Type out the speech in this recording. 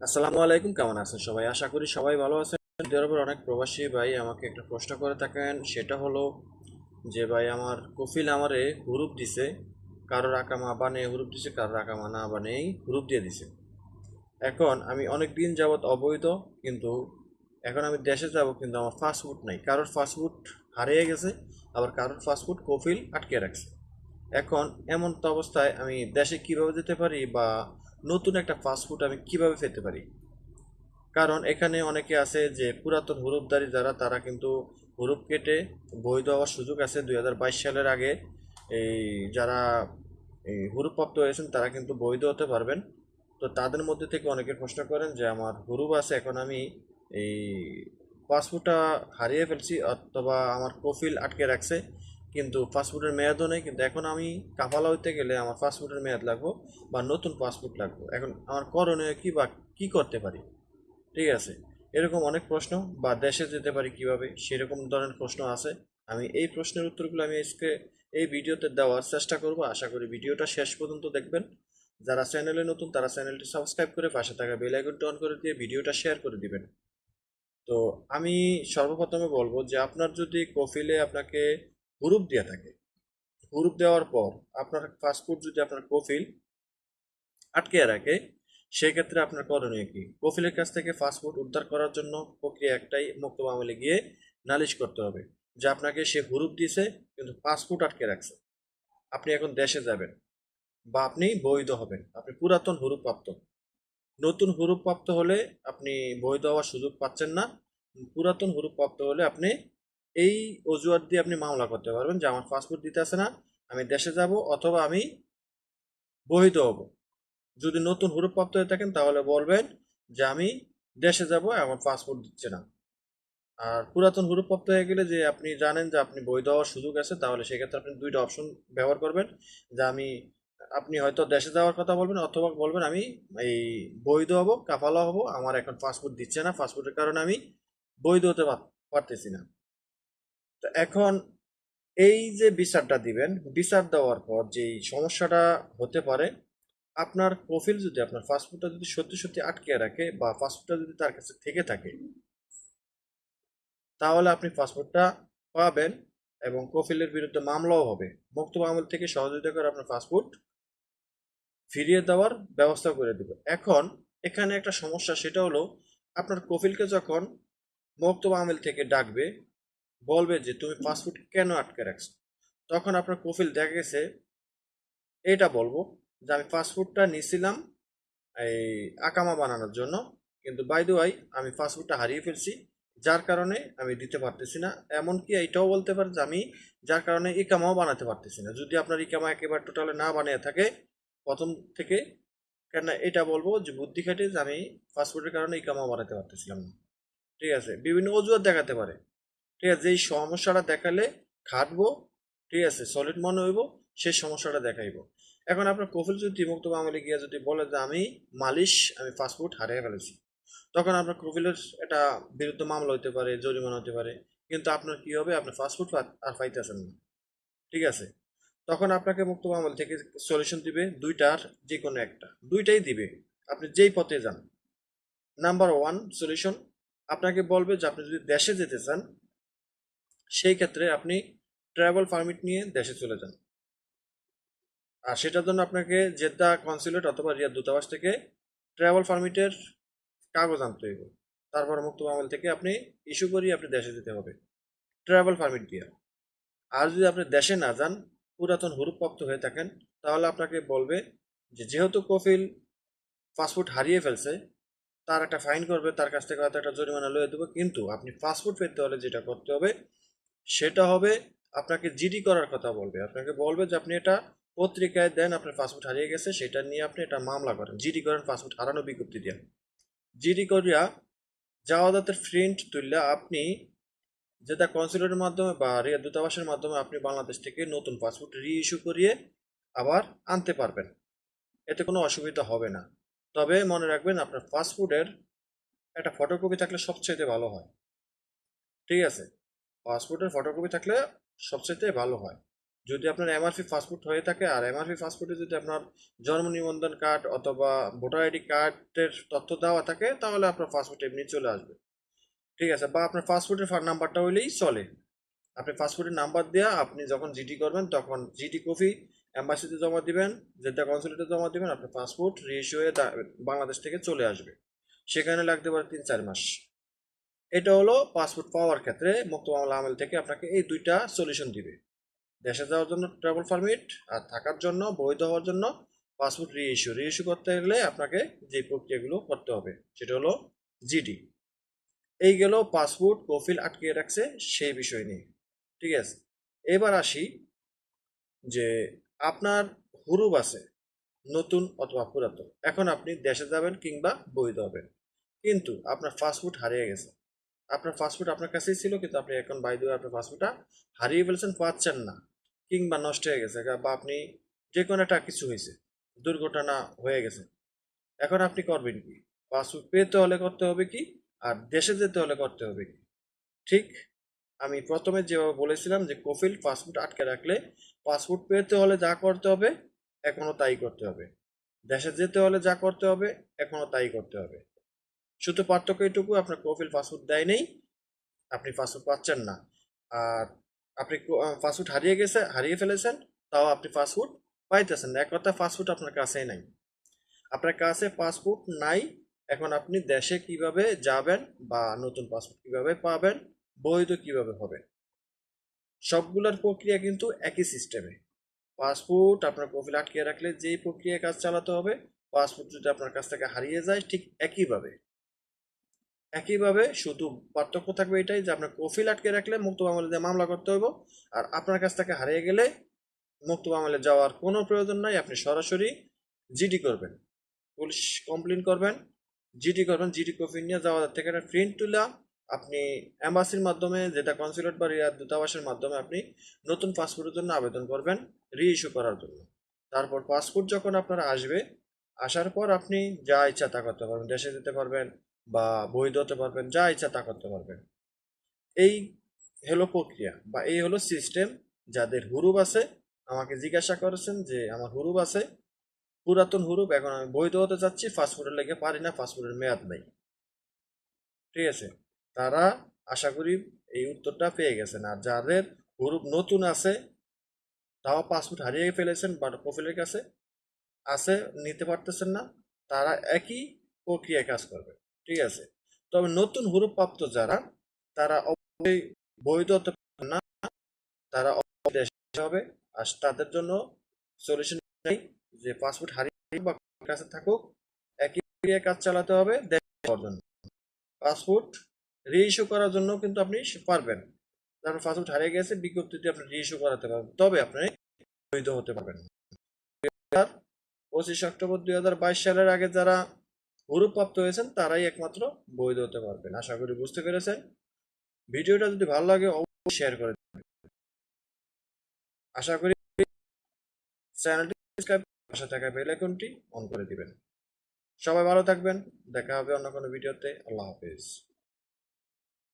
আসসালামু আলাইকুম, কেমন আছেন সবাই? আশা করি সবাই ভালো আছেন। উপর অনেক প্রবাসী ভাই আমাকে একটা প্রশ্ন করে থাকেন, সেটা হলো যে, ভাই, আমার কফিল আমারে হুরুপ দিছে, কারোর আকামা বানে হুরুপ দিছে, কারোর আকামা না বানেই হুরুপ দিয়ে দিছে। এখন আমি অনেক দিন যাবৎ অবৈধ, কিন্তু এখন আমি দেশে যাব, কিন্তু আমার ফাস্টফুড নাই। কারোর ফাস্টফুড হারিয়ে গেছে, আবার কারোর ফাস্টফুড কফিল আটকে রাখছে। এখন এমন তো অবস্থায় আমি দেশে কীভাবে যেতে পারি বা নতুন একটা ফাস্টফুড আমি কীভাবে পেতে পারি? কারণ এখানে অনেকে আছে যে, পুরাতন হুরুপদারি যারা, তারা কিন্তু হুরুপ কেটে বৈধ হওয়ার সুযোগ আছে। দু হাজার বাইশ সালের আগে এই যারা এই হুরুপ্রাপ্ত হয়েছেন, তারা কিন্তু বৈধ হতে পারবেন। তো তাদের মধ্যে থেকে অনেকে প্রশ্ন করেন যে, আমার হুরুপ আছে, এখন আমি এই পাসপোর্টটা হারিয়ে ফেলছি, অথবা আমার কফিল আটকে রাখছে। কিন্তু পাসপোর্টের মেয়াদও নেই, কিন্তু এখন আমি কাফালা হইতে গেলে আমার পাসপোর্টের মেয়াদ লাগবো বা নতুন পাসপোর্ট লাগবো। এখন আমার করণীয় কী বা কী করতে পারি? ঠিক আছে, এরকম অনেক প্রশ্ন, বা দেশে যেতে পারি কীভাবে, সেরকম ধরনের প্রশ্ন আছে। আমি এই প্রশ্নের উত্তরগুলো আমি আজকে এই ভিডিওতে দেওয়ার চেষ্টা করব। আশা করি ভিডিওটা শেষ পর্যন্ত দেখবেন। যারা চ্যানেলে নতুন, তারা চ্যানেলটি সাবস্ক্রাইব করে পাশে থাকা বেল আইকনটি অন করে দিয়ে ভিডিওটা শেয়ার করে দিবেন। তো আমি সর্বপ্রথমে বলব যে, আপনার যদি কফিলে আপনাকে হুরুপ দেওয়া থাকে। হুরুপ দেওয়ার পর আপনার পাসপোর্ট যদি আপনার কফিল আটকে রাখে, সেক্ষেত্রে আপনার করণীয় কি? কফিলের কাছ থেকে পাসপোর্ট উদ্ধার করার জন্য প্রক্রিয়া একটাই, মুক্ত আমলে গিয়ে নালিশ করতে হবে যে আপনাকে সে হুরুপ দিয়েছে, কিন্তু পাসপোর্ট আটকে রাখছে। আপনি এখন দেশে যাবেন বা আপনি বৈধ হবেন। আপনি পুরাতন হুরুপ প্রাপ্ত নতুন হুরুপ প্রাপ্ত হলে আপনি বৈধ হওয়ার সুযোগ পাচ্ছেন না। পুরাতন হুরুপ প্রাপ্ত হলে আপনি এই অজুহাত দিয়ে আপনি মামলা করতে পারবেন যে আমার পাসপোর্ট দিতে আসে না, আমি দেশে যাব অথবা আমি বৈধ হব। যদি নতুন হুরুপ প্রাপ্ত হয়ে থাকেন তাহলে বলবেন যে আমি দেশে যাব, আমার পাসপোর্ট দিচ্ছে না। আর পুরাতন হুরুপ প্রাপ্ত হয়ে গেলে যে আপনি জানেন যে আপনি বৈধ হওয়ার সুযোগ আছে, তাহলে সেক্ষেত্রে আপনি দুইটা অপশন ব্যবহার করবেন। যে আমি, আপনি হয়তো দেশে যাওয়ার কথা বলবেন অথবা বলবেন আমি এই বৈধ হব, কাফালা হব, আমার এখন পাসপোর্ট দিচ্ছে না পাসপোর্টের কারণে আমি বৈধ হতে পার- পারতেছি না। এখন এই যে বিচারটা দিবেন, বিচার দেওয়ার পর যে সমস্যাটা হতে পারে, আপনার প্রোফিল যদি, আপনার পাসপোর্টটা যদি সত্যি সত্যি আটকে রাখে বা পাসপোর্টটা যদি তার কাছে থেকে থাকে, তাহলে আপনি পাসপোর্টটা পাবেন এবং কফিলের বিরুদ্ধে মামলাও হবে। মুক্ত আমল থেকে সহযোগিতা করে আপনার পাসপোর্ট ফিরিয়ে দেওয়ার ব্যবস্থা করে দেবে। এখন এখানে একটা সমস্যা, সেটা হলো আপনার কফিলকে যখন মুক্ত আমল থেকে ডাকবে বলবে যে, তুমি পাসপোর্ট কেন আটকে রাখছো? তখন আপনার কফিল দেখা গেছে এটা বলব যে, আমি পাসপোর্টটা নিয়েছিলাম এই আকামা বানানোর জন্য, কিন্তু বাই দ্য ওয়াই আমি পাসপোর্টটা হারিয়ে ফেলছি, যার কারণে আমি দিতে পারতেছি না। এমনকি এইটাও বলতে পারে যে, আমি যার কারণে ইকামাও বানাতে পারতেছি না। যদি আপনার ইকামা একেবারে টোটালে না বানিয়ে থাকে, প্রথম থেকে কেন এটা বলব যে, বুদ্ধি খাটে যে, আমি পাসপোর্টের কারণে ইকামাও বানাতে পারতেছিলাম না। ঠিক আছে, বিভিন্ন অজুহাত দেখাতে পারে। ঠিক আছে, যেই সমস্যাটা দেখালে খাটবো ঠিক আছে সলিড মনে হইব, সেই সমস্যাটা দেখাইবো। এখন আপনার কফিল যদি মুক্ত আমলে গিয়ে যদি বলে যে আমি মালিশ, আমি পাসপোর্ট হারিয়ে ফেলেছি, তখন আপনার কফিলের এটা বিরুদ্ধে মামলা হতে পারে, জরিমানা হতে পারে, কিন্তু আপনার কি হবে? আপনার পাসপোর্ট আর পাইতেছেন না, ঠিক আছে? তখন আপনাকে মুক্ত আমল থেকে সলিউশন দিবে দুইটার যে কোনো একটা, দুইটাই দিবে, আপনি যেই পথে যান। নাম্বার ওয়ান সলিউশন আপনাকে বলবে যে আপনি যদি দেশে যেতে চান সেই ক্ষেত্রে আপনি ট্রাভেল পারমিট নিয়ে দেশে চলে যান। আর সেটার জন্য আপনাকে জেদ্দা কনসুলেট অথবা রিয়াদ দূতাবাস থেকে ট্রাভেল পারমিটের কাগজ আনতে হইব। তারপর মুক্ত আমল থেকে আপনি ইস্যু করিয়ে আপনি দেশে যেতে হবে ট্রাভেল পারমিট দিয়ে। আর যদি আপনি দেশে না যান, পুরাতন হুরুপ্রাপ্ত হয়ে থাকেন, তাহলে আপনাকে বলবে যে যেহেতু কফিল পাসপোর্ট হারিয়ে ফেলছে, তার একটা ফাইন করবে, তার কাছ থেকে হয়তো একটা জরিমানা লয়ে দেবো, কিন্তু আপনি পাসপোর্ট পেতে হলে যেটা করতে হবে সেটা হবে আপনাকে জিডি করার কথা বলবে। আপনাকে বলবে যে আপনি এটা পত্রিকায় দেন, আপনার পাসপোর্ট হারিয়ে গেছে, সেটা নিয়ে আপনি এটা মামলা করেন। জিডি করেন, পাসপোর্ট হারানো বিজ্ঞপ্তি দেন। জিডি করিয়া জাওয়াদাতের প্রিন্ট তুললে আপনি যেটা কনসুলেটের মাধ্যমে বা রিয়া দূতাবাসের মাধ্যমে আপনি বাংলাদেশ থেকে নতুন পাসপোর্ট রি ইস্যু করিয়ে আবার আনতে পারবেন। এতে কোনো অসুবিধা হবে না। তবে মনে রাখবেন আপনার পাসপোর্টের একটা ফটোকপি থাকলে সবচাইতে ভালো হয়। ঠিক আছে? পাসপোর্টের ফটোকপি থাকলে সবচাইতে ভালো হয়। যদি আপনার এমআরপি পাসপোর্ট হয়ে থাকে, আর এমআরপি পাসপোর্টে যদি আপনার জন্ম নিবন্ধন কার্ড অথবা ভোটার আইডি কার্ডের তথ্য দেওয়া থাকে, তাহলে আপনার পাসপোর্ট এমনি চলে আসবে। ঠিক আছে, বা আপনার পাসপোর্টের নাম্বারটা হইলেই চলে। আপনি পাসপোর্টের নাম্বার দেওয়া আপনি যখন জিডি করবেন, তখন জিডি কপি অ্যাম্বাসিতে জমা দিবেন যেটা কনসুলেটে জমা দিবেন, আপনার পাসপোর্ট রিইস্যু হয়ে বাংলাদেশ থেকে চলে আসবে। সেখানে লাগতে পারে তিন চার মাস। এটা হলো পাসপোর্ট পাওয়ার ক্ষেত্রে মুক্ত মামলা আমেল থেকে আপনাকে এই দুইটা সলিউশন দিবে। দেশে যাওয়ার জন্য ট্রাভেল পারমিট আর থাকার জন্য, বৈধ হওয়ার জন্য পাসপোর্ট রিইস্যু রিইস্যু করতে গেলে আপনাকে যে প্রক্রিয়াগুলো করতে হবে, সেটা হলো জিডি এই গেল পাসপোর্ট কফিল আটকে রাখছে সেই বিষয় নিয়ে। ঠিক আছে? এবার আসি যে আপনার হুরুপ আছে, নতুন অথবা পুরাতন। এখন আপনি দেশে যাবেন কিংবা বৈধ হবেন। কিন্তু আপনার ফাস্টফুড হারিয়ে গেছে। আপনার ফাস্টফুড আপনার কাছেই ছিল, কিন্তু আপনি এখন বাইদ আপনার পাসপোর্টটা হারিয়ে ফেলছেন, পাচ্ছেন না। কিংবা নষ্ট হয়ে গেছে, বা আপনি যে কোনো একটা কিছু হয়েছে, দুর্ঘটনা হয়ে গেছে। এখন আপনি করবেন কি? পাসপোর্ট পেতে হলে করতে হবে কি? আর দেশে যেতে হলে করতে হবে কি? ঠিক? আমি প্রথমে যেভাবে বলেছিলাম যে কফিল পাসপোর্ট আটকে রাখলে পাসপোর্ট পেতে হলে যা করতে হবে এখনও তাই করতে হবে। দেশে যেতে হলে যা করতে হবে এখনও তাই করতে হবে। শুধু পার্থক্য এটুকু, আপনার কফিল পাসপোর্ট দেয় নেই, আপনি পাসপোর্ট পাচ্ছেন না। আর আপনি পাসপোর্ট হারিয়ে গেছে, হারিয়ে ফেলেছেন, তাও আপনি পাসপোর্ট পাইতেছেন এক কথা পাসপোর্ট আপনার কাছেই নাই। আপনার কাছে পাসপোর্ট নাই, এখন আপনি দেশে কীভাবে যাবেন বা নতুন পাসপোর্ট কীভাবে পাবেন, বৈধ কীভাবে হবে, সবগুলোর প্রক্রিয়া কিন্তু একই সিস্টেমে পাসপোর্ট আপনার কফিল আটকে রাখলে যেই প্রক্রিয়ায় কাজ চালাতে হবে পাসপোর্ট যদি আপনার কাছ থেকে হারিয়ে যায়, ঠিক একইভাবে। একইভাবে শুধু পার্থক্য থাকবে এটাই যে আপনার কফিল আটকে রাখলে মুক্ত মামলে দিয়ে মামলা করতে হইব। আর আপনার কাছ থেকে হারিয়ে গেলে মুক্ত মামলে যাওয়ার কোনো প্রয়োজন নাই। আপনি সরাসরি জিডি করবেন। পুলিশ কমপ্লেন করবেন। জিডি করবেন জিডি কফি নিয়ে যাওয়া থেকে একটা প্রিন্ট তুলা। আপনি অ্যাম্বাসির মাধ্যমে যেটা কনসুলেট বা রিয়াদ দূতাবাসের মাধ্যমে আপনি নতুন পাসপোর্টের জন্য আবেদন করবেন রি ইস্যু করার জন্য। তারপর পাসপোর্ট যখন আপনার আসবে, আসার পর আপনি যা ইচ্ছা তা করতে পারবেন। দেশে যেতে পারবেন বা বৈধ হতে পারবেন, যা ইচ্ছা তা করতে পারবেন। এই হলো প্রক্রিয়া বা এই হলো সিস্টেম যাদের হুরুপ আছে। আমাকে জিজ্ঞাসা করেছেন যে, আমার হুরুপ আছে, পুরাতন হুরুপ, এখন আমি বৈধ হতে চাচ্ছি ফাস্টফুডের লেগে পারি না ফাস্টফুডের মেয়াদ নেই। ঠিক আছে? তারা আশা করি এই উত্তরটা পেয়ে গেছেন। আর যাদের হুরুপ নতুন আছে, তাও পাসপোর্ট হারিয়ে ফেলেছেন বা প্রোফাইলের কাছে আছে, নিতে পারতেছেন না, তারা একই প্রক্রিয়ায় কাজ করবে। ঠিক আছে? তবে নতুন হুরুপ প্রাপ্ত যারা, তারা অবশ্যই বৈধ হতে পারবেন না, তারা হবে। আর তাদের জন্য সলিউশন নেই যে পাসপোর্ট হারিয়ে বা কাছে থাকুক, একই কাজ চালাতে হবে, দেশ জন্য। পাসপোর্ট রিইস্যু করার জন্য কিন্তু আপনি পারবেন। তারপর পাসপোর্ট হারিয়ে গেছে, বিজ্ঞপ্তিতে আপনি রিইস্যু করাতে পারবেন। তবে আপনি বৈধ হতে পারবেন পঁচিশ অক্টোবর দুই হাজার বাইশ সালের আগে যারা হুরুপ্রাপ্ত হয়েছেন, তারাই একমাত্র বৈধ হতে পারবেন। আশা করি বুঝতে পেরেছেন। ভিডিওটা যদি ভালো লাগে, অবশ্যই শেয়ার করে দেবেন। আশা করি চ্যানেলটি সাবস্ক্রাইব পাশে থাকা বেল আইকনটি অন করে দিবেন। সবাই ভালো থাকবেন। দেখা হবে অন্য কোনো ভিডিওতে। আল্লাহ হাফেজ।